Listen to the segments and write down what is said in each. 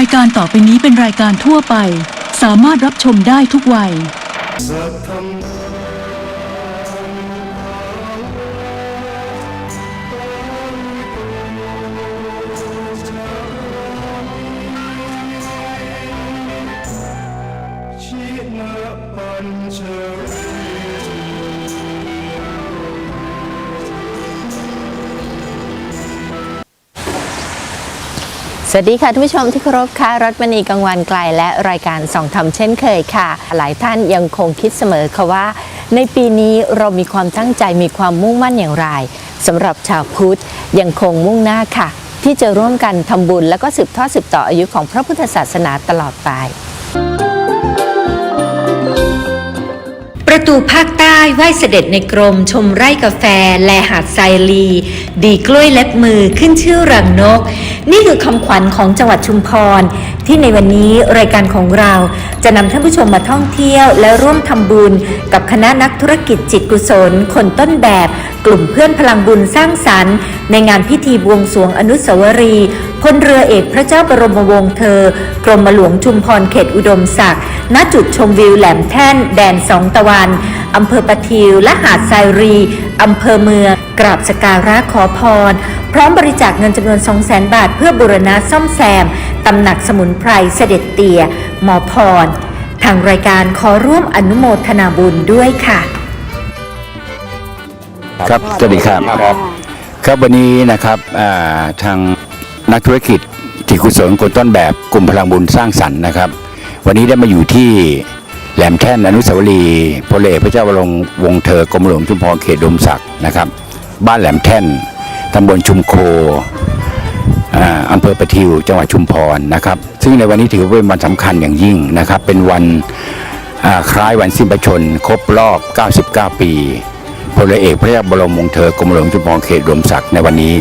ายการต่อไปนี้เป็นรายการทั่วไป สามารถรับชมได้ทุกวัยชินะ สวัสดีค่ะท่านผู้ชมที่เคารพค่ะรัตมณีกังวันไกลและรายการส่องธรรมเช่นเคยค่ะ หลายท่านยังคงคิดเสมอค่ะว่า ในปีนี้เรามีความตั้งใจมีความมุ่งมั่นอย่างไรสำหรับชาวพุทธยังคงมุ่งหน้าค่ะ ที่จะร่วมกันทำบุญและก็สืบทอดสืบต่ออายุของพระพุทธศาสนาตลอดไป ประตูภาคใต้ไหว้เสด็จในกรมชมไร่กาแฟ และหาดไซลี ดีกล้วยเล็บมือขึ้นชื่อรังนก นี่คือคำขวัญของจังหวัดชุมพรที่ในวันนี้รายการของเราจะนำท่านผู้ชมมาท่องเที่ยว และร่วมทำบุญ กับคณะนักธุรกิจจิตกุศล คนต้นแบบ กลุ่มเพื่อนพลังบุญสร้างสรรค์ ในงานพิธีบวงสรวงอนุสาวรีย์พลเรือเอกพระเจ้าบรมวงศ์เธอ กรมหลวงชุมพรเขตอุดมศักดิ์ณจุดชมวิวแหลมแท่น แดนสองตะวันอำเภอปะทิวและหาดทรายรีอำเภอเมือง กราบสกการะขอพร พร้อมบริจาคเงินจำนวน 200,000 บาท เพื่อบูรณะซ่อมแซมตำหนักสมุนไพรเสด็จเตี่ยหมอพร ทางรายการขอร่วมอนุโมทนาบุญด้วยค่ะ ครับสวัสดีครับครับวันนี้นะครับอ่าทางนักธุรกิจจิตกุศลคนต้นแบบกลุ่มพลังบุญสร้างสรรค์นะครับ วันนี้ได้มาอยู่ที่แหลมแท่นอนุสาวรีย์พลเอกพระเจ้าบรมวงศ์เธอกรมหลวงชุมพรเขตดมศักดิ์นะครับ บ้านแหลมแท่นตำบลชุมโคอ่าอำเภอประทิวจังหวัดชุมพรนะครับ ซึ่งในวันนี้ถือเป็นวันสำคัญอย่างยิ่งนะครับ เป็นวันคล้ายวันสิ้นพระชนม์ครบรอบ 99 ปีพลเอกพระเจ้าบรมวงศ์เธอกรมหลวงชุมพรเขตรวมศักดิ์ในวันนี้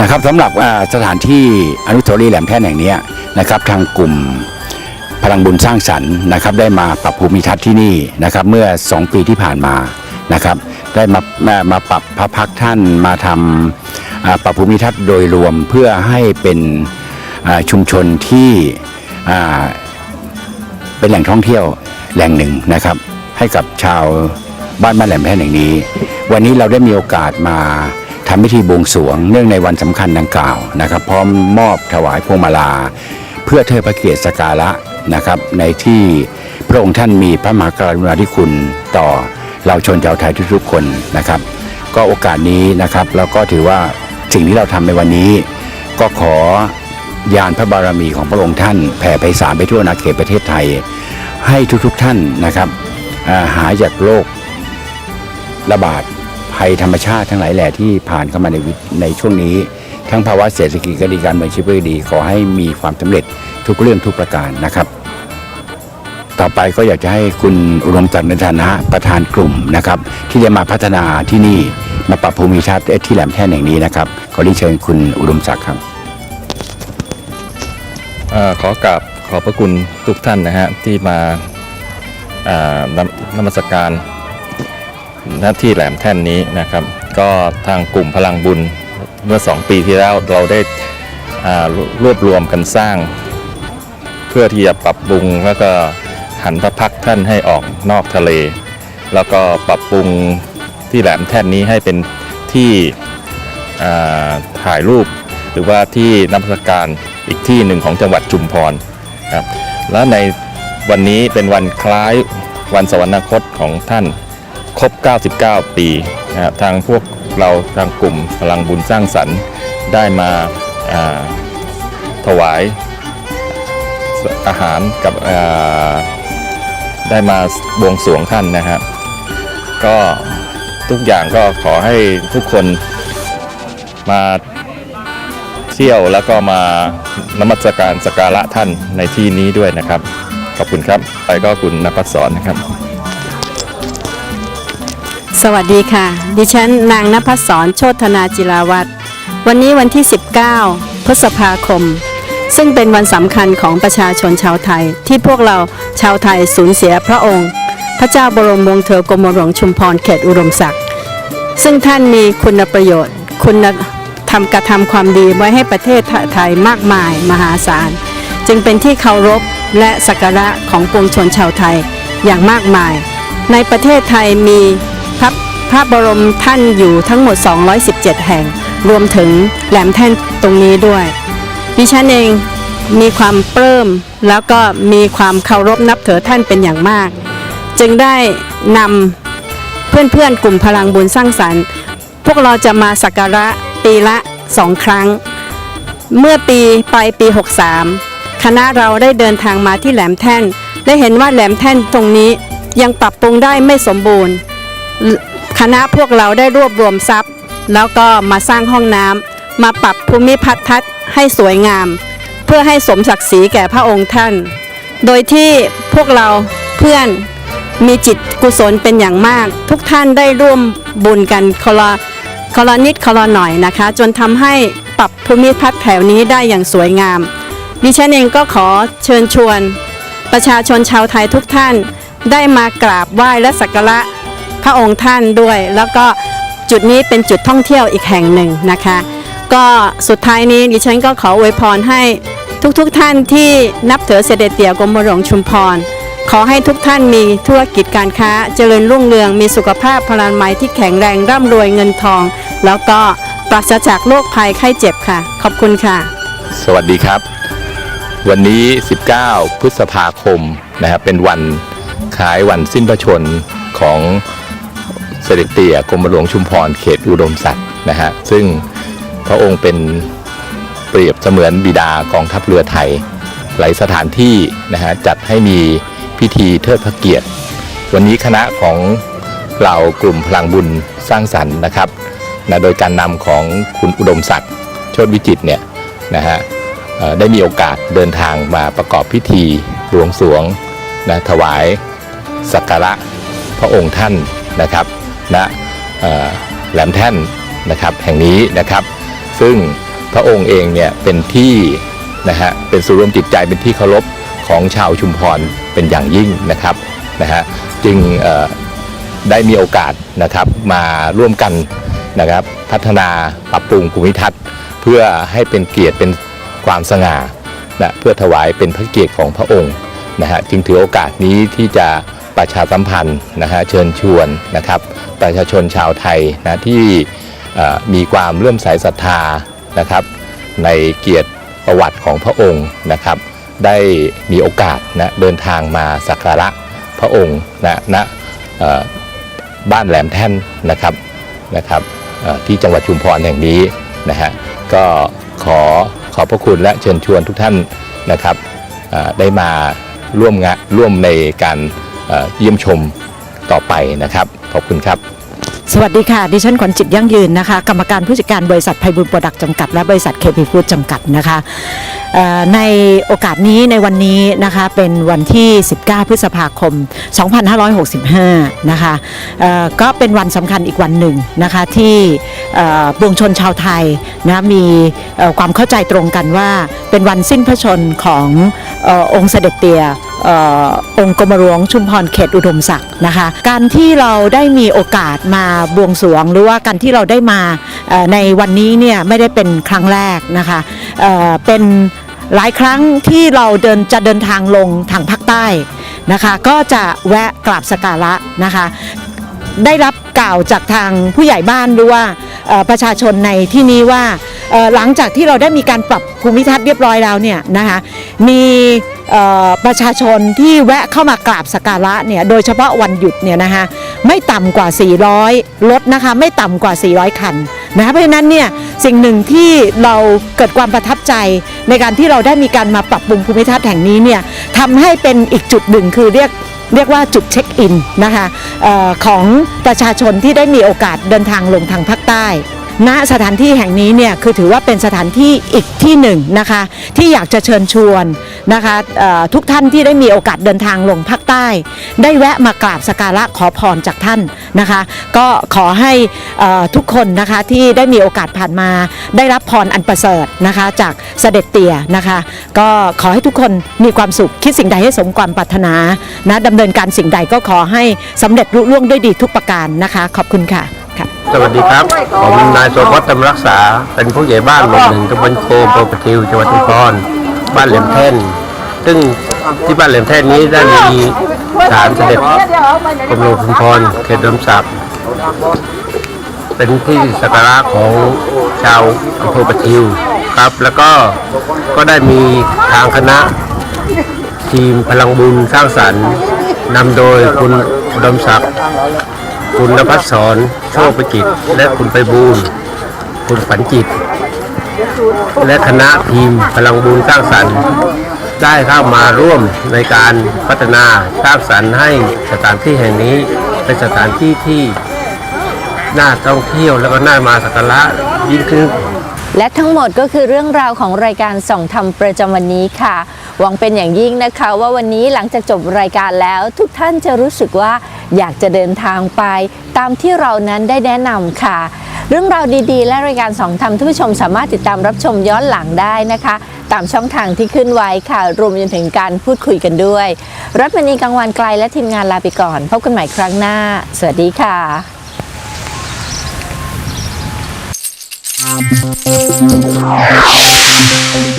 นะครับสำหรับสถานที่อนุสาวรีย์แหลมแท่นแห่งนี้นะครับทางกลุ่มพลังบุญสร้างสรรค์นะครับได้มาปรับภูมิทัศน์ที่นี่นะครับเมื่อ 2 ปีที่ผ่านมา นะครับ ได้มามาปรับพระพักท่านมาทำปรับภูมิทัศน์โดยรวมเพื่อให้เป็นชุมชนที่เป็นแหล่งท่องเที่ยวแหล่งหนึ่งนะครับ ให้กับชาวบ้านบ้านแหลมแท่นแห่งนี้ วันนี้เราได้มีโอกาสมาทำพิธีบวงสรวงเนื่องในวันสำคัญดังกล่าวนะครับ พร้อมมอบถวายพวงมาลา เพื่อเทิดพระเกียรติสการะนะครับ ในที่พระองค์ท่านมีพระมหากรุณาธิคุณต่อ เราชนชาวไทยทุกๆคนนะครับ ก็โอกาสนี้นะครับเราก็ถือว่าสิ่งที่เราทำในวันนี้ ก็ขอยานพระบารมีของพระองค์ท่านแผ่ไพศาลไปทั่วอาเขตประเทศไทย ให้ทุกๆท่านนะครับาหายจากโรคระบาดภัยธรรมชาติทั้งหลายแหล่ที่ผ่านเข้ามาในวิในช่วงนี้ ทั้งภาวะเศรษฐกิจก็ดีการเมืองชีวิตก็ดีขอให้มีความสำเร็จทุกเรื่องทุกประการนะครับ ต่อไปก็อยากจะให้คุณอุดมจันทร์ในฐานะประธานกลุ่มนะครับ ที่จะมาพัฒนาที่นี่มาปรับภูมิทัศน์ที่แหลมแท่นแห่งนี้นะครับขอเรียนเชิญคุณอุดมศักดิ์ครับเอ่อขอกราบขอบพระคุณทุกท่านนะฮะที่มาอ่านำนมัสการหน้าที่แหลมแท่นนี้นะครับ ก็ทางกลุ่มพลังบุญเมื่อ 2 ปีที่แล้วเราได้อ่ารวบรวมกันสร้าง เพื่อที่จะปรับปรุงแล้วก็ หันพระพักท่านให้ออกนอกทะเล แล้วก็ปรับปรุงที่แหลมแท่นนี้ให้เป็นที่ถ่ายรูป หรือว่าที่นักพัฒการอีกที่หนึ่งของจังหวัดชุมพรครับและในวันนี้เป็นวันคล้ายวันสวรรคตของท่านครบ 99 ปีนะครับทางพวกเราทางกลุ่มพลังบุญสร้างสรรค์ได้มาาถวายอาหารกับ ได้มาบวงสรวงท่านนะครับก็ทุกอย่างก็ขอให้ทุกคนมาเที่ยวแล้วก็มานมัสการสกการะท่านในที่นี้ด้วยนะครับ ขอบคุณครับ ไปก็คุณนภัสสอนนะครับ สวัสดีค่ะ ดิฉันนางนภัสสรโชธนาจิราวัตรวันนี้วันที่ 19 พฤษภาคม ซึ่งเป็นวันสำคัญของประชาชนชาวไทย ที่พวกเราชาวไทยสูญเสียพระองค์ พระเจ้าบรมวงศ์เธอกรมหลวงชุมพรเขตอุดมศักดิ์ซึ่งท่านมีคุณประโยชน์ คุณทำกระทำความดีไว้ให้ประเทศไทยมากมายมหาศาล จึงเป็นที่เคารพและสักการะของปวงชนชาวไทยอย่างมากมาย ในประเทศไทยมีพระพระบรมท่านอยู่ทั้งหมด 217 แห่ง รวมถึงแหลมแท่นตรงนี้ด้วย ดิฉันเองมีความปลื้มแล้วก็มีความเคารพนับถือท่านเป็นอย่างมาก จึงได้นำเพื่อนๆกลุ่มพลังบุญสร้างสรรค์ พวกเราจะมาสักการะปีละสองครั้ง เมื่อปีปลายปี 63 คณะเราได้เดินทางมาที่แหลมแท่น ได้เห็นว่าแหลมแท่นตรงนี้ยังปรับปรุงได้ไม่สมบูรณ์ คณะพวกเราได้รวบรวมทรัพย์ แล้วก็มาสร้างห้องน้ำ มาปรับภูมิพัทัศน์ให้สวยงาม เพื่อให้สมศักดิ์ศรีแก่พระองค์ท่าน โดยที่พวกเราเพื่อนมีจิตกุศลเป็นอย่างมาก ทุกท่านได้ร่วมบุญกันคละคนละนิดคละหน่อยนะคะ จนทำให้ปรับภูมิทัศน์แถวนี้ได้อย่างสวยงาม ดิฉันเองก็ขอเชิญชวน ประชาชนชาวไทยทุกท่านได้มากราบไหว้และสักการะพระองค์ท่านด้วย แล้วก็จุดนี้เป็นจุดท่องเที่ยวอีกแห่งหนึ่งนะคะ ก็สุดท้ายนี้ดิฉันก็ขออวยพรให้ทุกๆทท่านที่นับถือเสด็จเตี่ยกรมหลวงชุมพร ขอให้ทุกท่านมีธุรกิจการค้าเจริญรุ่งเรืองมีสุขภาพพลานไม้ที่แข็งแรงร่ำรวยเงินทอง แล้วก็ปราศจากโรคภัยไข้เจ็บค่ะ ขอบคุณค่ะ สวัสดีครับ วันนี้ 19 พฤษภาคมนะครับเป็นวันคล้ายวันสิ้นพระชนของเสด็จเตี่ยกรมหลวงชุมพรเขตอุดมศักดิ์นะฮะซึ่ง พระองค์เป็นเปรียบเสมือนบิดากองทัพเรือไทย หลายสถานที่นะฮะจัดให้มีพิธีเทิดพระเกียรติ วันนี้คณะของเรากลุ่มพลังบุญสร้างสรรค์นะครับนะโดยการนำของคุณอุดมศักดิ์โชติวิจิตรเนี่ยนะฮะได้มีโอกาสเดินทางมาประกอบพิธีบวงสวงนะถวายสักการะพระองค์ท่านนะครับณเอ่อแหลมแท่นนะครับแห่งนี้นะครับ ซึ่งพระองค์เองเนี่ยเป็นที่นะฮะเป็นศูนย์รวมจิตใจเป็นที่เคารพของชาวชุมพรเป็นอย่างยิ่งนะครับนะฮะจึงได้มีโอกาสนะครับมาร่วมกันนะครับพัฒนาปรับปรุงภูมิทัศน์ เพื่อให้เป็นเกียรติเป็นความสง่านะเพื่อถวายเป็นพระเกียรติของพระองค์นะฮะจึงถือโอกาสนี้ที่จะประชาสัมพันธ์นะฮะเชิญชวนนะครับประชาชนชาวไทยนะที่ มีความเลื่อมใสศรัทธานะครับ ในเกียรติประวัติของพระองค์นะครับ ได้มีโอกาสนะเดินทางมาสักการะพระองค์นะณเอ่อบ้านแหลมแท่นนะครับนะครับที่จังหวัดชุมพรแห่งนี้นะฮะก็ขอขอบพระคุณและเชิญชวนทุกท่านนะครับได้มาร่วมงานร่วมในการเยี่ยมชมต่อไปนะครับ ขอบคุณครับ สวัสดีค่ะ ดิฉันขวัญจิตยั่งยืนนะคะ กรรมการผู้จัดการบริษัทไพบุญโปรดักต์จำกัด และบริษัทเคพีฟู้ดจำกัดนะคะในโอกาสนี้ในวันนี้นะคะเป็นวันที่ 19 พฤษภาคม 2565 นะคะเอ่อก็เป็นวันสำคัญอีกวันหนึ่งนะคะที่เอ่อปวงชนชาวไทยนะมีความเข้าใจตรงกันว่าเป็นวันสิ้นพระชนขององค์เสด็จเตี่ยอองค์กรมหลวงชุมพรเขตอุดมศักดิ์นะคะ การที่เราได้มีโอกาสมาบวงสรวง หรือว่าการที่เราได้มาในวันนี้เนี่ยไม่ได้เป็นครั้งแรกนะคะเเป็น หลายครั้งที่เราเดินจะเดินทางลงทางภาคใต้นะคะ ก็จะแวะกราบสการะนะคะ ได้รับกล่าวจากทางผู้ใหญ่บ้านหรือว่าประชาชนในที่นี้ว่าหลังจากที่เราได้มีการปรับภูมิทัศน์เรียบร้อยแล้วเนี่ยนะคะมีประชาชนที่แวะเข้ามากราบสักการะเนี่ยโดยเฉพาะวันหยุดเนี่ยนะคะไม่ต่ำกว่า 400 รถนะคะไม่ต่ำกว่า 400 คันนะคะเพราะฉะนั้นเนี่ยสิ่งหนึ่งที่เราเกิดความประทับใจ ในการที่เราได้มีการมาปรับปรุงภูมิทัศน์แห่งนี้เนี่ยทำให้เป็นอีกจุดหนึ่งคือเรียกเรียกว่าจุดเช็คอินนะคะออของประชาชนที่ได้มีโอกาสเดินทางลงทางภาคใต้ ณสถานที่แห่งนี้เนี่ยคือถือว่าเป็นสถานที่อีกที่หนึ่งนะคะที่อยากจะเชิญชวนนะคะทุกท่านที่ได้มีโอกาสเดินทางลงภาคใต้ ได้แวะมากราบสการะขอพรจากท่านนะคะ ก็ขอให้ทุกคนนะคะที่ได้มีโอกาสผ่านมา ได้รับพรอันประเสริฐนะคะจากเสด็จเตี่ยนะคะ ก็ขอให้ทุกคนมีความสุขคิดสิ่งใดให้สมความปรารถนานะดำเนินการสิ่งใดก็ขอให้สำเร็จรุ่ล่วงด้วยดีทุกประการนะคะ ขอบคุณค่ะ สวัสดีครับ ผมนายโสพจน์ธรรมรักษา เป็นผู้ใหญ่บ้านหมู่หนึ่งตำบลโคมโพธิวจังหวัดชุมพรบ้านเหลี่ยมเท่น ซึ่งที่บ้านแหลมแท่นนี้ได้มีศาลเสด็จกรมหลวงชุมพรเขตดมศักดิ์เป็นที่สักการะของชาวอำเภอปะทิวครับ แล้วก็ก็ได้มีทางคณะ ทีมพลังบุญสร้างสรรค์นำโดยคุณอุดมศักดิ์ คุณนภัสสรโชคประจิต และคุณไปบูลคุณฝันจิต และคณะทีมพลังบุญสร้างสรรค์ ได้เข้ามาร่วมในการพัฒนาสร้างสรรค์ให้สถานที่แห่งนี้เป็นสถานที่ที่น่าท่องเที่ยวแล้วก็น่ามาสักการะยิ่งขึ้นและทั้งหมดก็คือเรื่องราวของรายการส่องธรรมประจำวันนี้ค่ะ หวังเป็นอย่างยิ่งนะคะ ว่าวันนี้หลังจากจบรายการแล้วทุกท่านจะรู้สึกว่า อยากจะเดินทางไป ตามที่เรานั้นได้แนะนำค่ะ เรื่องราวดีๆ และรายการสองธรรมท่านผู้ชมสามารถติดตามรับชมย้อนหลังได้นะคะ ตามช่องทางที่ขึ้นไว้ค่ะ รวมจนถึงการพูดคุยกันด้วย รัตมณีกังวานไกลและทีมงานลาไปก่อนพบกันใหม่ครั้งหน้า สวัสดีค่ะ Thank